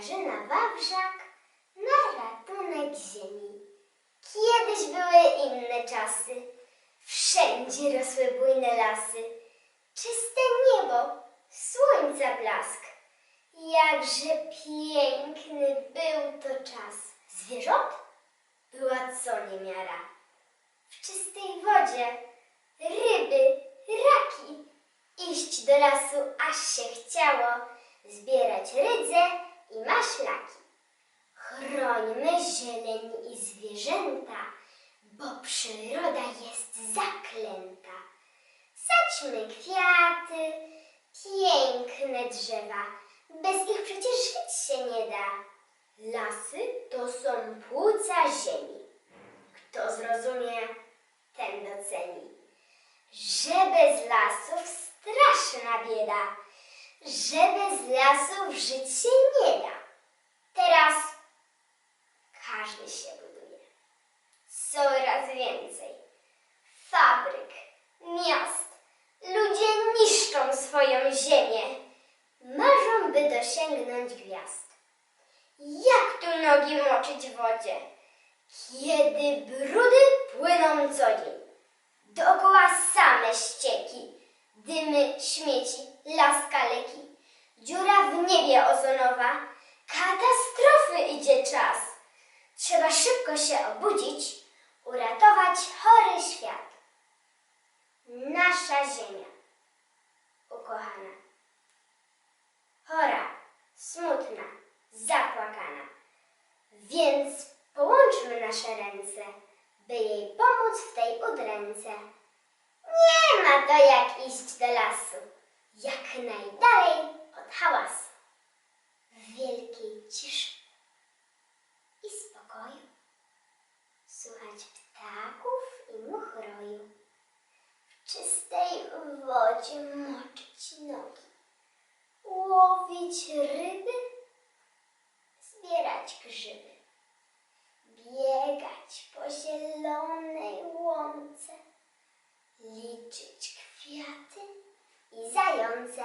Katarzyna Wawrzak na ratunek ziemi. Kiedyś były inne czasy. Wszędzie rosły bujne lasy, czyste niebo, słońca blask. Jakże piękny był to czas. Zwierząt była co niemiara. W czystej wodzie ryby, raki. Iść do lasu aż się chciało, zbierać rydze i maślaki. Chrońmy zieleń i zwierzęta, bo przyroda jest zaklęta. Sadźmy kwiaty, piękne drzewa, bez ich przecież żyć się nie da. Lasy to są płuca ziemi. Kto zrozumie, ten doceni. Że bez lasów straszna bieda, że bez lasów żyć się nie da. Teraz każdy się buduje. Coraz więcej. Fabryk, miast. Ludzie niszczą swoją ziemię. Marzą, by dosięgnąć gwiazd. Jak tu nogi moczyć w wodzie, kiedy brudy płyną co dzień? Dookoła same ścieki, dymy, śmieci, las kaleki, dziura w niebie ozonowa, katastrofy idzie czas. Trzeba szybko się obudzić, uratować chory świat. Nasza ziemia, ukochana, chora, smutna, zapłakana. Więc połączmy nasze ręce, by jej pomóc w tej udręce. Nie ma to jak iść do lasu, jak najdalej od hałasu. W wielkiej ciszy i spokoju. Słuchać ptaków i much roju. W czystej wodzie moczyć nogi, łowić ryby, zbierać grzyby, biegać po zielonej łące, liczyć kwiaty i zające.